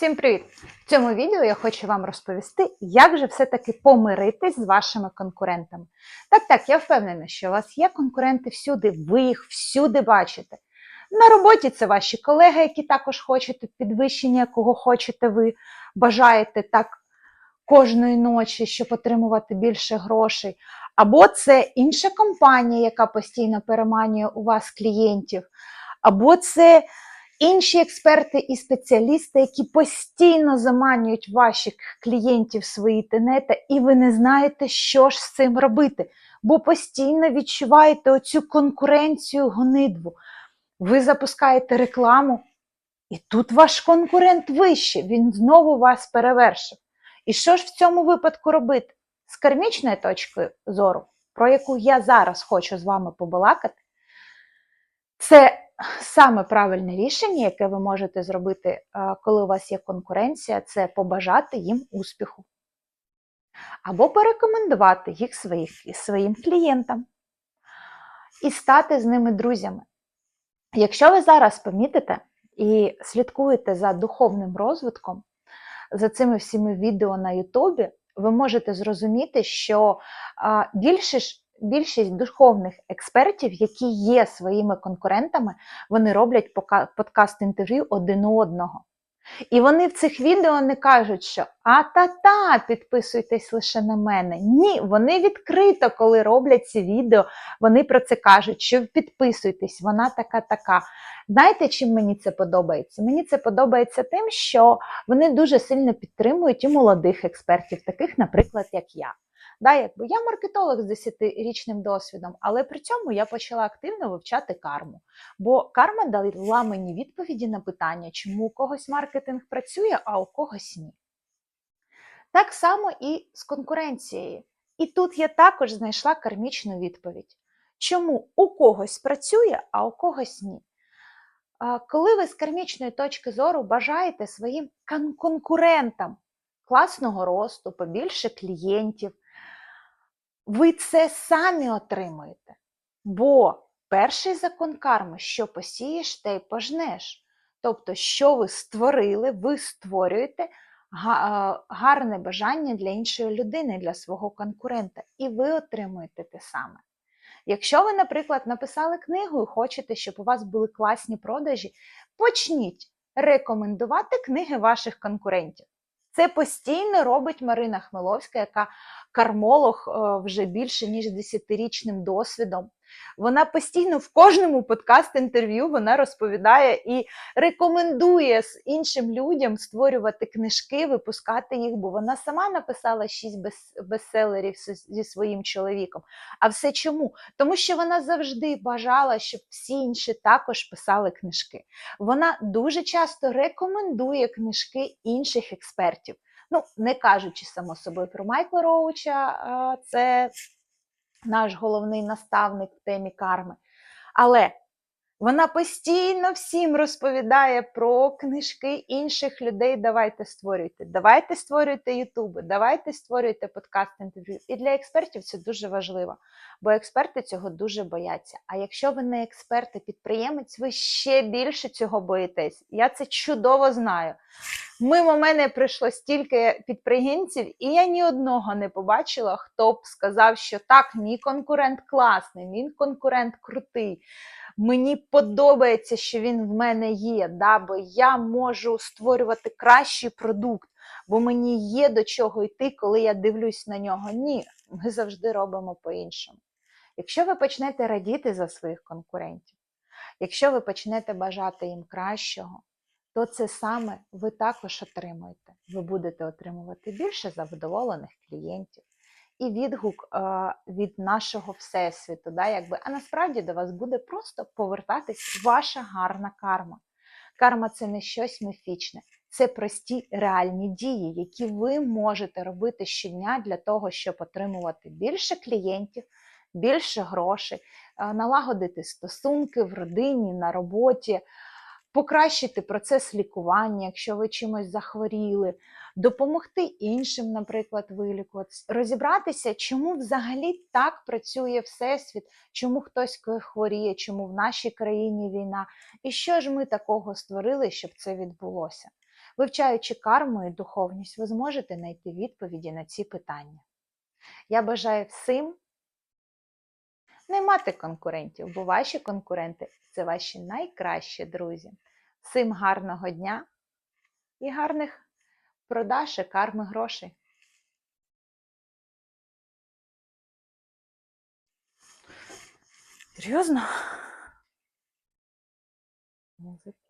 Всім привіт! В цьому відео я хочу вам розповісти, як же все-таки помиритись з вашими конкурентами. Так, так, я впевнена, що у вас є конкуренти всюди, ви їх всюди бачите. На роботі це ваші колеги, які також хочете підвищення, кого хочете ви, бажаєте так кожної ночі, щоб отримувати більше грошей. Або це інша компанія, яка постійно переманює у вас клієнтів, або це інші експерти і спеціалісти, які постійно заманюють ваших клієнтів в свої тенета, і ви не знаєте, що ж з цим робити, бо постійно відчуваєте оцю конкуренцію гонитву. Ви запускаєте рекламу, і тут ваш конкурент вище, він знову вас перевершив. І що ж в цьому випадку робити? З кармічної точки зору, про яку я зараз хочу з вами побалакати, це саме правильне рішення, яке ви можете зробити, е, коли у вас є конкуренція, це побажати їм успіху. Або порекомендувати їх своїх, своїм клієнтам і стати з ними друзями. Якщо ви зараз помітите і слідкуєте за духовним розвитком, за цими всіми відео на Ютубі, ви можете зрозуміти, що а, більшість, більшість духовних експертів, які є своїми конкурентами, вони роблять подкаст-інтерв'ю один у одного. І вони в цих відео не кажуть, що а-та-та, підписуйтесь лише на мене. Ні, вони відкрито, коли роблять ці відео, вони про це кажуть, що підписуйтесь, вона така-така. Знаєте, чим мені це подобається? Мені це подобається тим, що вони дуже сильно підтримують і молодих експертів, таких, наприклад, як я. Да, якби Я маркетолог з 10-річним досвідом, але при цьому я почала активно вивчати карму. Бо карма дала мені відповіді на питання, чому у когось маркетинг працює, а у когось ні. Так само і з конкуренцією. І тут я також знайшла кармічну відповідь. Чому у когось працює, а у когось ні. Коли ви з кармічної точки зору бажаєте своїм конкурентам класного росту, побільше клієнтів, ви це самі отримуєте. Бо перший закон карми, що посієш, те й пожнеш. Тобто, що ви створили, ви створюєте гарне бажання для іншої людини, для свого конкурента, і ви отримуєте те саме. Якщо ви, наприклад, написали книгу і хочете, щоб у вас були класні продажі, почніть рекомендувати книги ваших конкурентів. Це постійно робить Марина Хмеловська, яка кармолог е, вже більше ніж десятирічним досвідом. Вона постійно в кожному подкаст-інтерв'ю вона розповідає і рекомендує іншим людям створювати книжки, випускати їх, бо вона сама написала шість бестселерів зі своїм чоловіком. А все чому? Тому що вона завжди бажала, щоб всі інші також писали книжки. Вона дуже часто рекомендує книжки інших експертів. Ну, не кажучи само собою про Майкла Роуча, це наш головний наставник в темі карми. Але вона постійно всім розповідає про книжки інших людей. Давайте створюйте. Давайте створюйте ютуби, давайте створюйте подкаст інтерв'ю. І для експертів це дуже важливо, бо експерти цього дуже бояться. А якщо ви не експерт-підприємець, ви ще більше цього боїтесь. Я це чудово знаю. Мимо мене прийшло стільки підприємців, і я ні одного не побачила, хто б сказав, що так, мій конкурент класний, мій конкурент крутий. Мені подобається, що він в мене є, да, бо я можу створювати кращий продукт, бо мені є до чого йти, коли я дивлюсь на нього. Ні, ми завжди робимо по-іншому. Якщо ви почнете радіти за своїх конкурентів, якщо ви почнете бажати їм кращого, то це саме ви також отримуєте. Ви будете отримувати більше задоволених клієнтів і відгук е, від нашого всесвіту. Да, якби. А насправді до вас буде просто повертатись ваша гарна карма. Карма це не щось міфічне, це прості реальні дії, які ви можете робити щодня для того, щоб отримувати більше клієнтів, більше грошей, е, налагодити стосунки в родині, на роботі покращити процес лікування, якщо ви чимось захворіли, допомогти іншим, наприклад, вилікуватися, розібратися, чому взагалі так працює Всесвіт, чому хтось хворіє, чому в нашій країні війна, і що ж ми такого створили, щоб це відбулося. Вивчаючи карму і духовність, ви зможете знайти відповіді на ці питання. Я бажаю всім не мати конкурентів, бо ваші конкуренти це ваші найкращі друзі. Всім гарного дня і гарних продаж і карми грошей. Серйозно? Музика.